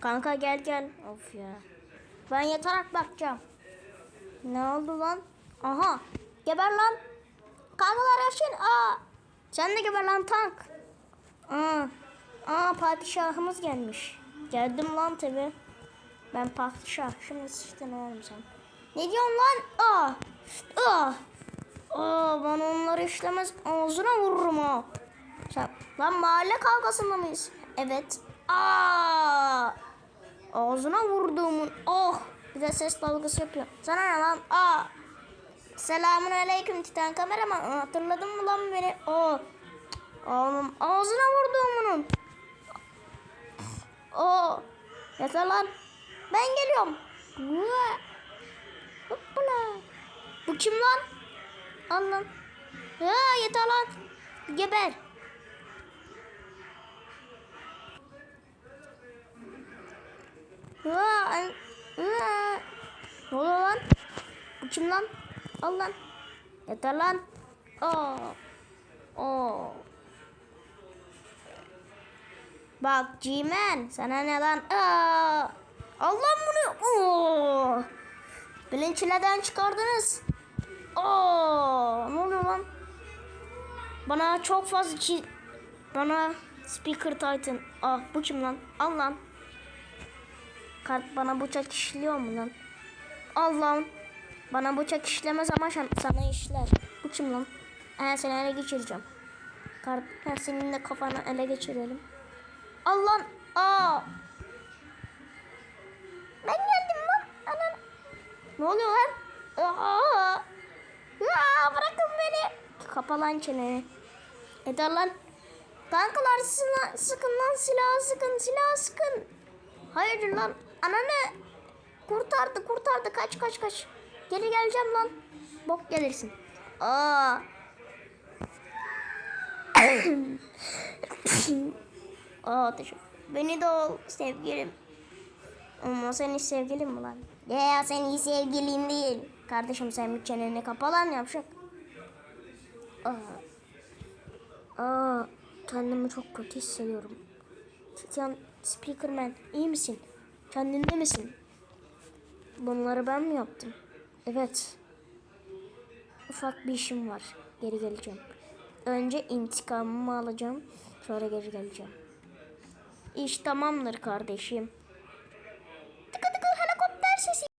Kanka gel gel. Of ya. Ben yatarak bakacağım. Ne oldu lan? Aha. Geber lan. Kankalar yaşın. Aa. Sen de geber lan tank. Aa. Aa padişahımız gelmiş. Geldim lan tabi. Ben padişah. Şimdi ne oğlum sen? Ne diyorsun lan? Aa. Aa. Aa ben onları işlemez ağzına vururum ha. Sen, lan mahalle kavgasında mıyız? Evet. Aa. Ağzına vurduğumun. Oh. Bir de ses dalgası yapıyor. Sana ne lan? Aa. Selamun aleyküm Titan kameraman. Hatırladın mı lan beni? Oh. Oğlum ağzına vurduğumun. Oh. Yeter lan. Ben geliyorum. Hoppala. Bu kim lan? Al lan. Ha yeter lan. Geber. Ne oluyor lan? Bu kim lan? Al lan. Yeter lan. Oo. Oo. Bak G-Man sana ne lan? Aa. Al lan bunu. Oo. Bilinç neden çıkardınız? Oo. Ne oluyor lan? Bana çok fazla çi... Bana Speaker Titan. Ah bu kim lan? Al lan. Kart bana bıçak işliyor mu lan? Al lan. Bana bıçak işlemez ama sana işler. Bu lan? He seni ele geçireceğim. Kart he, senin de kafanı ele geçirelim. Al lan. Aa. Ben geldim lan. Anan. Ne oluyor lan? Aa. Aa, bırakın beni. Kapa lan çeneni. Yeter lan. Kankalar sıkın lan silahı sıkın silahı sıkın. Hayırdır lan? Ananı kurtardı kurtardı kaç kaç kaç. Geri geleceğim lan. Bok gelirsin. Aa. Aa teşekkür. Beni de ol sevgilim. Ama sen hiç sevgilin mi lan? Ya sen iyi sevgilin değil. Kardeşim sen bir çeneni kapa lan yapacak. Aa. Aa, kendimi çok kötü hissediyorum. Titan Speakerman iyi misin? Kendinde misin? Bunları ben mi yaptım? Evet. Ufak bir işim var. Geri geleceğim. Önce intikamımı alacağım. Sonra geri geleceğim. İş tamamdır kardeşim.